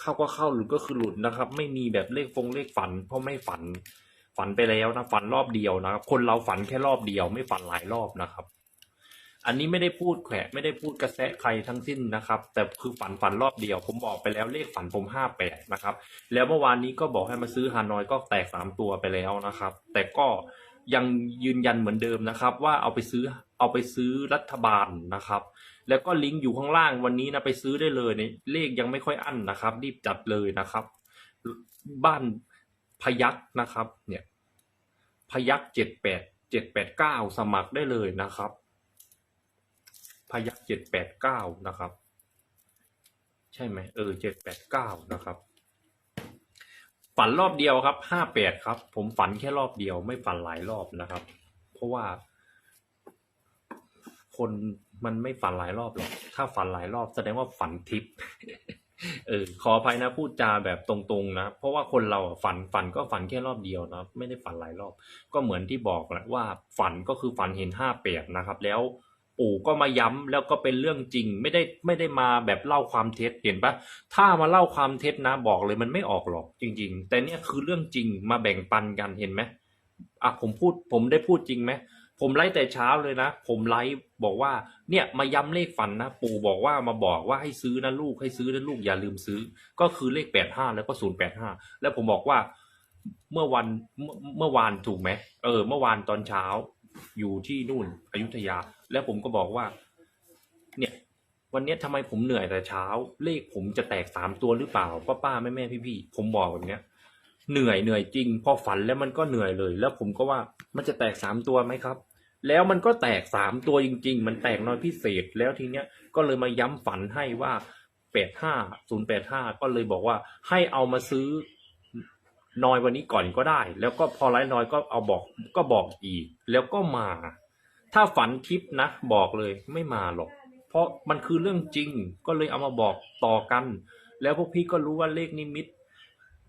เข้าก็เข้าหลุดก็คือหลุดนะครับ ไม่มีแบบเลขฟงเลขฝัน เพราะไม่ฝัน ฝันไปแล้วนะฝันรอบเดียวนะครับ คนเราฝันแค่รอบเดียว ไม่ฝันหลายรอบนะครับ อันนี้ไม่ได้พูดแขวะไม่ได้พูดกระแสใครทั้งสิ้นนะครับ แต่คือฝันฝันรอบเดียว ผมบอกไปแล้วเลขฝันผมห้าแปดนะครับ แล้วเมื่อวานนี้ก็บอกให้มาซื้อฮานอยก็แตกสามตัวไปแล้วนะครับ แต่ก็ยังยืนยันเหมือนเดิมนะครับ ว่าเอาไปซื้อเอาไปซื้อรัฐบาลนะครับ แล้วก็ลิงก์อยู่ข้างล่างวันนี้นะไปซื้อได้เลยเนี่ยเลขยังไม่ค่อยอั้นนะครับ รีบจัดเลยนะครับ บ้านพยักนะครับ เนี่ย พยักเจ็ดแปดเจ็ดแปดเก้าสมัครได้เลยนะครับ พยักเจ็ดแปดเก้านะครับ ใช่ไหมเออเจ็ดแปดเก้านะครับ ฝันรอบเดียวครับห้าแปดครับ ผมฝันแค่รอบเดียวไม่ฝันหลายรอบนะครับ เพราะว่าคน มันไม่ฝันหลายรอบหรอก ถ้าฝันหลายรอบแสดงว่าฝันทิพย์เออขออภัยนะพูดจาแบบตรงๆนะ เพราะว่าคนเราฝันฝันก็ฝันแค่รอบเดียวนะไม่ได้ฝันหลายรอบ ก็เหมือนที่บอกแหละว่าฝันก็คือฝันเห็นห้าแปดนะครับ แล้วปู่ก็มาย้ำแล้วก็เป็นเรื่องจริง ไม่ได้ไม่ได้มาแบบเล่าความเท็จเห็นปะถ้ามาเล่าความเท็จนะบอกเลยมันไม่ออกหรอกจริง ๆ แต่เนี่ยคือเรื่องจริงมาแบ่งปันกันเห็นไหมอะผมพูดผมได้พูดจริงไหม ผมไลฟ์แต่เช้าเลยนะ ผมไลฟ์บอกว่า เนี่ยมาย้ำเลขฝันนะ ปู่บอกว่ามาบอกว่าให้ซื้อนะลูกให้ซื้อนะลูกอย่าลืมซื้อ ก็คือเลขแปดห้าแล้วก็ศูนย์แปดห้าแล้วผมบอกว่าเมื่อวันเมื่อวานถูกไหมเออ เมื่อวานตอนเช้า อยู่ที่นู่นอยุธยา แล้วผมก็บอกว่า เนี่ยวันนี้ยทำไมผมเหนื่อยแต่เช้า เลขผมจะแตกสามตัวหรือเปล่าป้าป้าแม่แม่พี่พี่ผมบอกแบบเนี้ย เหนื่อยเหนื่อยจริง พอฝันแล้วมันก็เหนื่อยเลย แล้วผมก็ว่ามันจะแตกสามตัวไหมครับ แล้วมันก็แตกสามตัวจริง ๆ มันแตกน้อยพิเศษ แล้วทีเนี้ยก็เลยมาย้ำฝันให้ว่าแปดห้าศูนย์แปดห้าก็เลยบอกว่าให้เอามาซื้อนอยวันนี้ก่อนก็ได้ แล้วก็พอไลฟ์นอยก็เอาบอกก็บอกอีก แล้วก็มา ถ้าฝันทิปนะ บอกเลยไม่มาหรอก เพราะมันคือเรื่องจริง ก็เลยเอามาบอกต่อกัน แล้วพวกพี่ก็รู้ว่าเลขนิมิต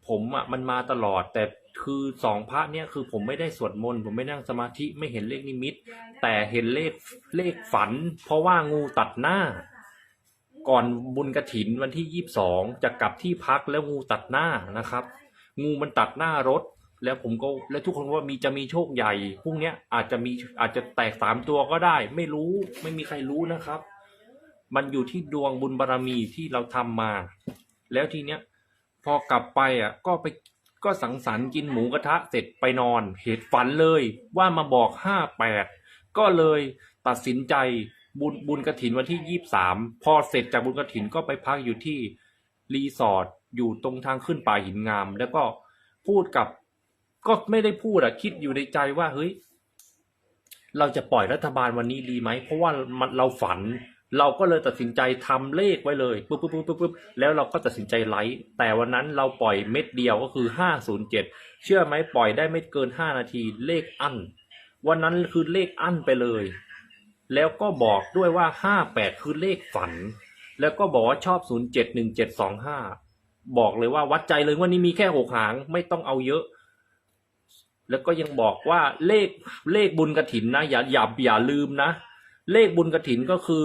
ผมอะมันมาตลอด แต่คือสองพระเนี่ยคือผมไม่ได้สวดมนต์ผมไม่นั่งสมาธิไม่เห็นเลขนิมิต แต่เห็นเลขเลขฝัน เพราะว่างูตัดหน้า ก่อนบุญกระถินวันที่ยี่สิบสองจะกลับที่พักแล้วงูตัดหน้านะครับ งูมันตัดหน้ารถ แล้วผมก็แล้วทุกคนว่ามีจะมีโชคใหญ่พรุ่งเนี้ยอาจจะมีอาจจะแตกสามตัวก็ได้ ไม่รู้ไม่มีใครรู้นะครับ มันอยู่ที่ดวงบุญบารรมีที่เราทำมา แล้วทีเนี้ย พอกลับไปอะ ก็ไปก็สังสรรค์กินหมูกระทะเสร็จไปนอน เหตุฝันเลยว่ามาบอกห้าแปดก็เลยตัดสินใจบุญบุญกระถินวันที่ยี่สามพอเสร็จจากบุญกระถินก็ไปพักอยู่ที่รีสอร์ทอยู่ตรงทางขึ้นป่าหินงาม แล้วก็พูดกับ ก็ไม่ได้พูดอะคิดอยู่ในใจว่าเฮ้ย เราจะปล่อยรัฐบาลวันนี้ดีไหมเพราะว่ามันเราฝัน เราก็เลยตัดสินใจทำเลขไว้เลยปุ๊บปุ๊บปุ๊บปุ๊บปุ๊บแล้วเราก็ตัดสินใจไลฟ์แต่วันนั้นเราปล่อยเม็ดเดียวก็คือห้าศูนย์เจ็ดเชื่อไหมปล่อยได้ไม่เกินห้านาทีเลขอั้นวันนั้นคือเลขอั้นไปเลย แล้วก็บอกด้วยว่าห้าแปดคือเลขฝัน แล้วก็บอกว่าชอบศูนย์เจ็ดหนึ่งเจ็ดสองห้าบอกเลยว่าวัดใจเลยว่านี่มีแค่หกหางไม่ต้องเอาเยอะ แล้วก็ยังบอกว่าเลขเลขบุญกระถินนะ อย่าอย่าอย่าลืมนะ เลขบุญกระถินก็คือ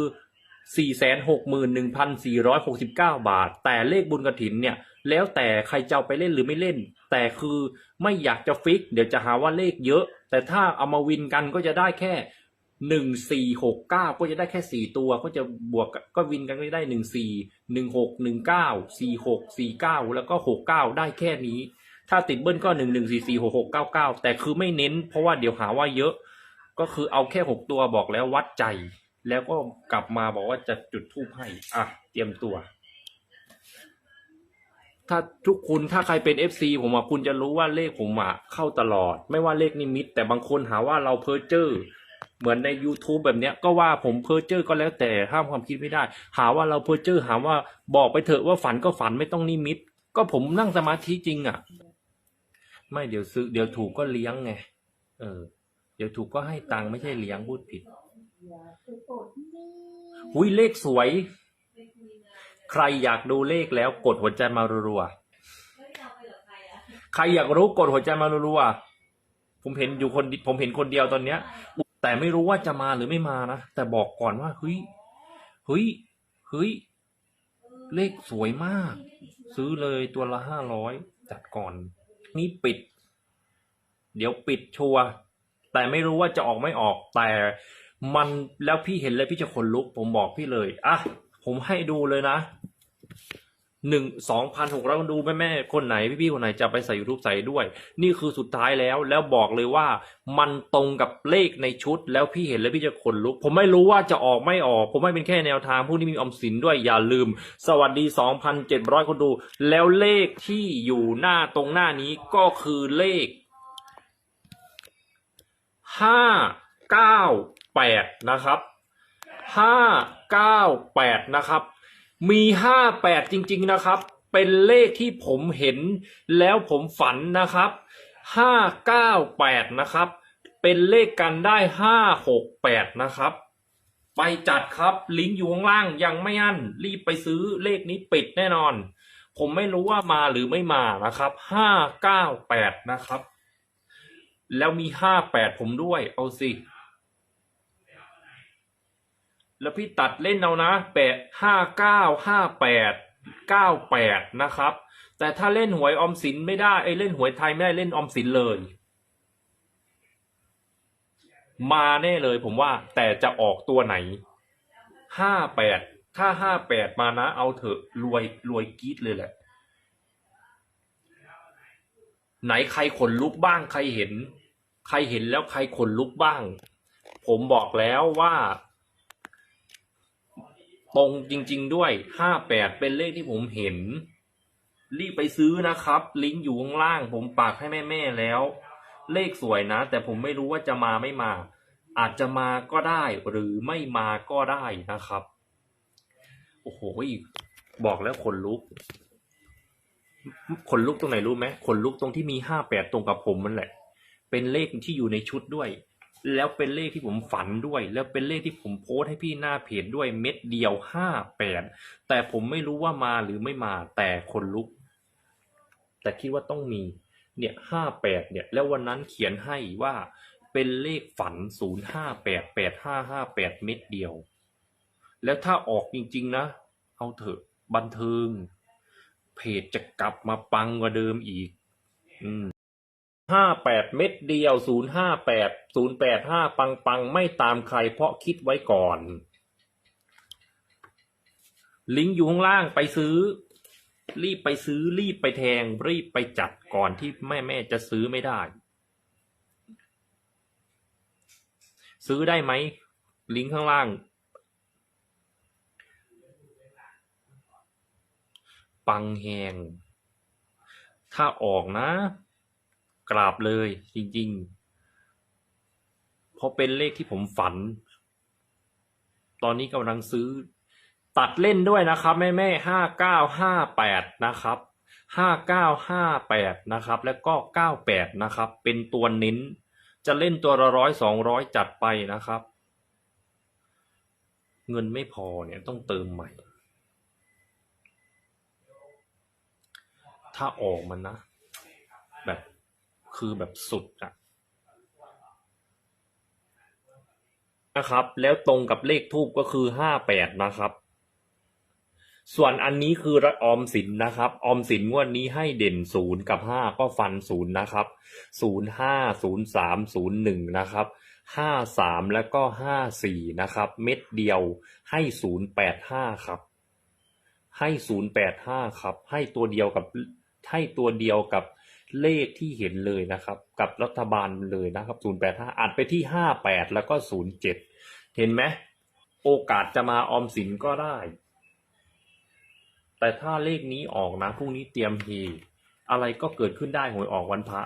สี่แสนหกหมื่นหนึ่งพันสี่ร้อยหกสิบเก้าบาท แต่เลขบุญกระถินเนี่ย แล้วแต่ใครจะเอาไปเล่นหรือไม่เล่น แต่คือไม่อยากจะฟิก เดี๋ยวจะหาว่าเลขเยอะ แต่ถ้าเอามาวินกันก็จะได้แค่หนึ่งสี่หกเก้าก็จะได้แค่สี่ตัวก็จะบวกก็วินกันก็ได้หนึ่งสี่หนึ่งหกหนึ่งเก้าสี่หกสี่เก้าแล้วก็หกเก้าได้แค่นี้ ถ้าติดเบิ้ลก็หนึ่งหนึ่งสี่สี่หกหกเก้าเก้าแต่คือไม่เน้น เพราะว่าเดี๋ยวหาว่าเยอะ ก็คือเอาแค่หกตัวบอกแล้ววัดใจ แล้วก็กลับมาบอกว่าจะจุดทูปให้อะเตรียมตัว ถ้าทุกคุณถ้าใครเป็นเอฟซีผมอะคุณจะรู้ว่าเลขผมอะเข้าตลอด ไม่ว่าเลขนิมิต แต่บางคนหาว่าเราเพ้อเจ้อเหมือนใน YouTube แบบเนี้ยก็ว่าผมเพ้อเจ้อก็แล้วแต่ห้ามความคิดไม่ได้ หาว่าเราเพ้อเจ้อหาว่าบอกไปเถอะว่าฝันก็ฝันไม่ต้องนิมิต ก็ผมนั่งสมาธิจริงอะ ไม่เดี๋ยวซื้อเดี๋ยวถูกก็เลี้ยงไงเออ เดี๋ยวถูกก็ให้ตังค์ไม่ใช่เลี้ยงพูดผิด หุยเลขสวย ใครอยากดูเลขแล้วกดหัวใจมารัวๆใครอยากรู้กดหัวใจมารัวๆผมเห็นอยู่คนเดีผมเห็นคนเดียวตอนเนี้ย แต่ไม่รู้ว่าจะมาหรือไม่มานะแต่บอกก่อนว่าเฮ้ยเฮ้ยเฮ้ยเลขสวยมาก ซื้อเลยตัวละห้าร้อยจัดก่อน นี่ปิด เดี๋ยวปิดชัวร์แต่ไม่รู้ว่าจะออกไม่ออกแต่ มันแล้วพี่เห็นแล้วพี่จะขนลุก ผมบอกพี่เลยอะผมให้ดูเลยนะหนึ่งสองพันหกร้อยคนดูแม่แม่ๆคนไหนพี่พี่ๆคนไหนจะไปใส่ยูทูบใส่ด้วย นี่คือสุดท้ายแล้วแล้วบอกเลยว่ามันตรงกับเลขในชุด แล้วพี่เห็นแล้วพี่จะขนลุก ผมไม่รู้ว่าจะออกไม่ออก ผมไม่เป็นแค่แนวทางผู้ที่มีออมสินด้วยอย่าลืม สวัสดี 2,700 คนดู แล้วเลขที่อยู่หน้าตรงหน้านี้ก็คือเลขห้าเก้า แปดนะครับห้าเก้าแปดนะครับ มีห้าแปดจริง ๆนะครับ เป็นเลขที่ผมเห็นแล้วผมฝันนะครับห้าเก้าแปดนะครับ เป็นเลขกันได้ห้าหกแปดนะครับ ไปจัดครับลิงก์อยู่ข้างล่างยังไม่อั้นรีบไปซื้อเลขนี้ปิดแน่นอน ผมไม่รู้ว่ามาหรือไม่มานะครับห้าเก้าแปดนะครับ แล้วมีห้าแปดผมด้วยเอาสิ แล้วพี่ตัดเล่นเอานะแปดห้าเก้าห้าแปดเก้าแปดนะครับ แต่ถ้าเล่นหวยออมสินไม่ได้ไอ้เล่นหวยไทยไม่ได้เล่นออมสินเลย มาแน่เลยผมว่า แต่จะออกตัวไหนห้าแปดถ้าห้าแปดมานะ เอาเถอะรวยรวยกีดเลยแหละ ไหนใครขนลุกบ้างใครเห็น ใครเห็นแล้วใครขนลุกบ้าง ผมบอกแล้วว่า ตรงจริง ๆ ด้วยห้าแปดเป็นเลขที่ผมเห็น รีบไปซื้อนะครับ ลิงก์อยู่ข้างล่าง ผมปากให้แม่ๆแล้ว เลขสวยนะ แต่ผมไม่รู้ว่าจะมาไม่มา อาจจะมาก็ได้หรือไม่มาก็ได้นะครับ โอ้โหบอกแล้วขนลุกขนลุกตรงไหนรู้ไหมขนลุกตรงที่มีห้าแปดตรงกับผมมันแหละ เป็นเลขที่อยู่ในชุดด้วย แล้วเป็นเลขที่ผมฝันด้วย แล้วเป็นเลขที่ผมโพสต์ให้พี่หน้าเพจด้วยเม็ดเดียวห้าแปดแต่ผมไม่รู้ว่ามาหรือไม่มาแต่ขนลุก แต่คิดว่าต้องมีเนี่ยห้าแปดเนี่ย แล้ววันนั้นเขียนให้ว่าเป็นเลขฝันศูนย์ห้าแปดแปดห้าห้าแปดเม็ดเดียว แล้วถ้าออกจริง ๆ นะ เอาเถอะบันเทิง เพจจะกลับมาปังกว่าเดิมอีก อืม ห้าแปด เม็ดเดียว ศูนย์ห้าแปด ศูนย์แปดห้า ปังปัง ไม่ตามใคร เพราะคิดไว้ก่อน ลิงก์อยู่ข้างล่างไปซื้อ รีบไปซื้อ รีบไปแทง รีบไปจัดก่อนที่แม่แม่จะซื้อไม่ได้ ซื้อได้ไหม ลิงก์ข้างล่าง ปังแหงถ้าออกนะ กราบเลยจริงๆ เพราะเป็นเลขที่ผมฝัน ตอนนี้กำลังซื้อตัดเล่นด้วยนะครับ แม่แม่ห้าเก้าห้าแปดนะครับห้าเก้าห้าแปดนะครับ แล้วก็เก้าแปดนะครับ เป็นตัวเน้น จะเล่นตัวละร้อยสองร้อยจัดไปนะครับ เงินไม่พอเนี่ยต้องเติมใหม่ ถ้าออกมันนะ แบบ คือแบบสุดอะนะครับ แล้วตรงกับเลขทูบก็คือห้าแปดนะครับ ส่วนอันนี้คือรัฐออมสินนะครับ ออมสินงวดนี้ให้เด่นศูนย์กับห้าก็ฟันศูนย์นะครับศูนย์ห้าศูนย์สามศูนย์หนึ่งนะครับห้าสามแล้วก็ห้าสี่นะครับ เม็ดเดียวให้ศูนย์แปดห้าครับ ให้ศูนย์แปดห้าครับ ให้ตัวเดียวกับให้ตัวเดียวกับ เลขที่เห็นเลยนะครับ กับรัฐบาลเลยนะครับศูนย์แปดห้าอัดไปที่ห้าแปดแล้วก็ศูนย์เจ็ดเห็นไหมโอกาสจะมาออมสินก็ได้ แต่ถ้าเลขนี้ออกนะพรุ่งนี้เตรียมเฮอะไรก็เกิดขึ้นได้หวยออกวันพระ